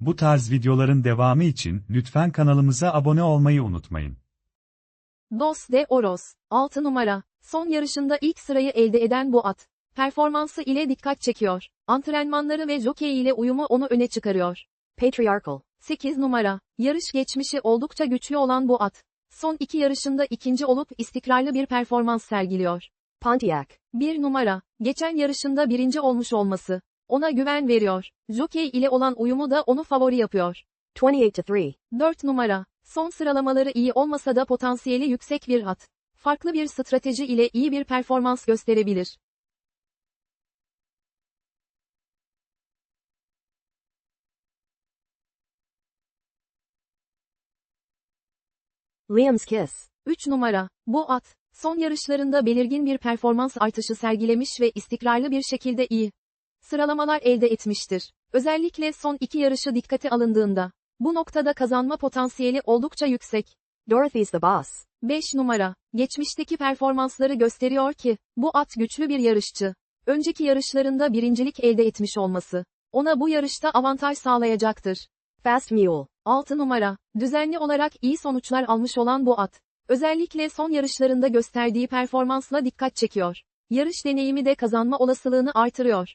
Bu tarz videoların devamı için lütfen kanalımıza abone olmayı unutmayın. Dos de Oros, 6 numara. Son yarışında ilk sırayı elde eden bu at. Performansı ile dikkat çekiyor. Antrenmanları ve jokey ile uyumu onu öne çıkarıyor. Patriarchal. 8 numara. Yarış geçmişi oldukça güçlü olan bu at. Son iki yarışında ikinci olup istikrarlı bir performans sergiliyor. Pontiac. 1 numara. Geçen yarışında birinci olmuş olması. Ona güven veriyor. Jokey ile olan uyumu da onu favori yapıyor. 28 to 3. 4 numara. Son sıralamaları iyi olmasa da potansiyeli yüksek bir at. Farklı bir strateji ile iyi bir performans gösterebilir. Liam's Kiss. 3 numara. Bu at, son yarışlarında belirgin bir performans artışı sergilemiş ve istikrarlı bir şekilde iyi sıralamalar elde etmiştir. Özellikle son iki yarışı dikkate alındığında. Bu noktada kazanma potansiyeli oldukça yüksek. Dorothy's the Boss. 5 numara. Geçmişteki performansları gösteriyor ki, bu at güçlü bir yarışçı. Önceki yarışlarında birincilik elde etmiş olması, ona bu yarışta avantaj sağlayacaktır. Fast Mule. 6 numara. Düzenli olarak iyi sonuçlar almış olan bu at. Özellikle son yarışlarında gösterdiği performansla dikkat çekiyor. Yarış deneyimi de kazanma olasılığını artırıyor.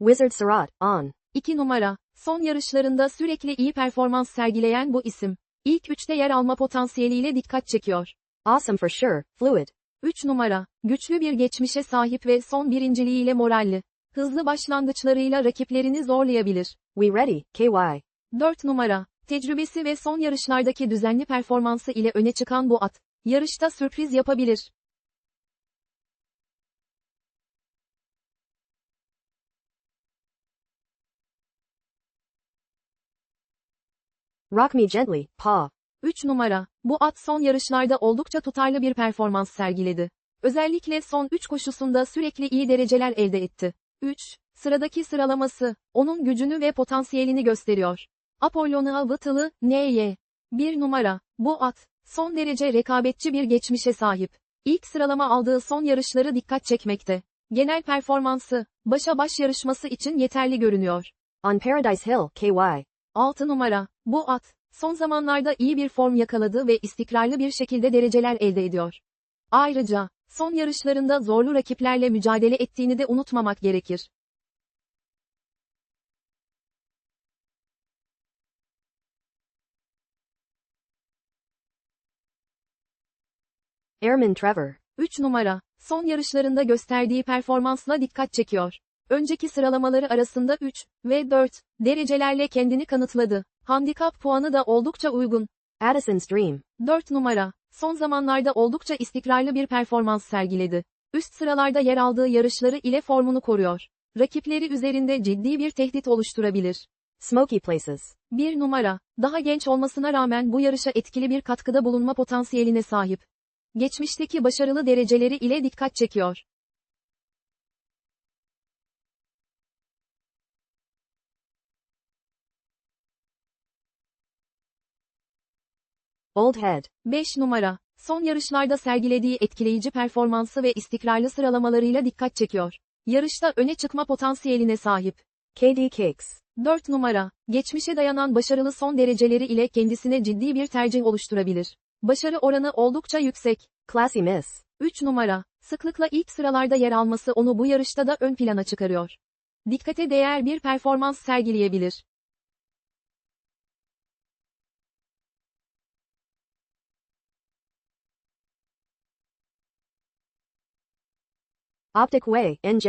Wizard Surat. On. 2 numara. Son yarışlarında sürekli iyi performans sergileyen bu isim. İlk üçte yer alma potansiyeliyle dikkat çekiyor. Awesome for sure. Fluid. 3 numara. Güçlü bir geçmişe sahip ve son birinciliğiyle moralli. Hızlı başlangıçlarıyla rakiplerini zorlayabilir. We ready. KY. 4 numara. Tecrübesi ve son yarışlardaki düzenli performansı ile öne çıkan bu at. Yarışta sürpriz yapabilir. Rock Me Gently. Paw. 3 numara. Bu at son yarışlarda oldukça tutarlı bir performans sergiledi. Özellikle son 3 koşusunda sürekli iyi dereceler elde etti. 3. Sıradaki sıralaması, onun gücünü ve potansiyelini gösteriyor. Apollona Vıtılı, NY. 1 numara. Bu at, son derece rekabetçi bir geçmişe sahip. İlk sıralama aldığı son yarışları dikkat çekmekte. Genel performansı, başa baş yarışması için yeterli görünüyor. On Paradise Hill. KY. 6 numara. Bu at, son zamanlarda iyi bir form yakaladı ve istikrarlı bir şekilde dereceler elde ediyor. Ayrıca, son yarışlarında zorlu rakiplerle mücadele ettiğini de unutmamak gerekir. Airman Trevor. 3 numara, son yarışlarında gösterdiği performansla dikkat çekiyor. Önceki sıralamaları arasında 3 ve 4 derecelerle kendini kanıtladı. Handikap puanı da oldukça uygun. Addison's Dream. 4 numara, son zamanlarda oldukça istikrarlı bir performans sergiledi. Üst sıralarda yer aldığı yarışları ile formunu koruyor. Rakipleri üzerinde ciddi bir tehdit oluşturabilir. Smoky Places. 1 numara, daha genç olmasına rağmen bu yarışa etkili bir katkıda bulunma potansiyeline sahip. Geçmişteki başarılı dereceleri ile dikkat çekiyor. Old Head. 5 numara, son yarışlarda sergilediği etkileyici performansı ve istikrarlı sıralamalarıyla dikkat çekiyor. Yarışta öne çıkma potansiyeline sahip. KD Kicks. 4 numara, geçmişe dayanan başarılı son dereceleri ile kendisine ciddi bir tercih oluşturabilir. Başarı oranı oldukça yüksek. Classy Miss. 3 numara, sıklıkla ilk sıralarda yer alması onu bu yarışta da ön plana çıkarıyor. Dikkate değer bir performans sergileyebilir. Optic Way. NJ.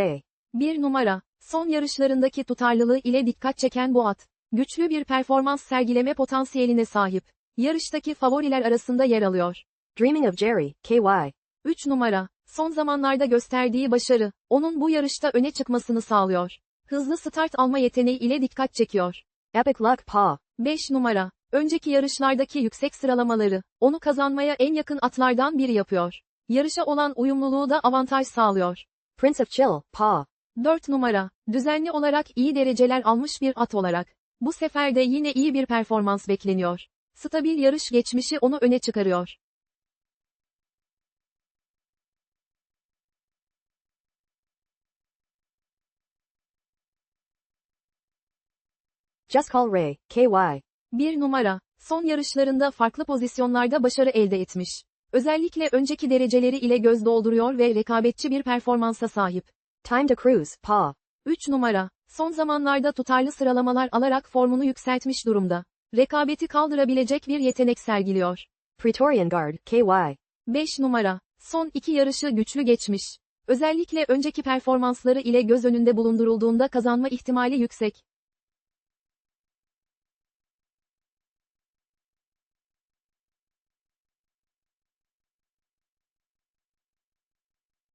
1 numara, son yarışlarındaki tutarlılığı ile dikkat çeken bu at. Güçlü bir performans sergileme potansiyeline sahip. Yarıştaki favoriler arasında yer alıyor. Dreaming of Jerry. KY. 3 numara, son zamanlarda gösterdiği başarı, onun bu yarışta öne çıkmasını sağlıyor. Hızlı start alma yeteneği ile dikkat çekiyor. Epic Luck. Paw. 5 numara, önceki yarışlardaki yüksek sıralamaları, onu kazanmaya en yakın atlardan biri yapıyor yarışa olan uyumluluğu da avantaj sağlıyor. Prince of Chill, Pa. 4 numara, düzenli olarak iyi dereceler almış bir at olarak. Bu sefer de yine iyi bir performans bekleniyor. Stabil yarış geçmişi onu öne çıkarıyor. Just Call Ray, KY. 1 numara, son yarışlarında farklı pozisyonlarda başarı elde etmiş. Özellikle önceki dereceleri ile göz dolduruyor ve rekabetçi bir performansa sahip. Time to Cruise, PA. 3 numara. Son zamanlarda tutarlı sıralamalar alarak formunu yükseltmiş durumda. Rekabeti kaldırabilecek bir yetenek sergiliyor. Praetorian Guard, KY. 5 numara. Son iki yarışı güçlü geçmiş. Özellikle önceki performansları ile göz önünde bulundurulduğunda kazanma ihtimali yüksek.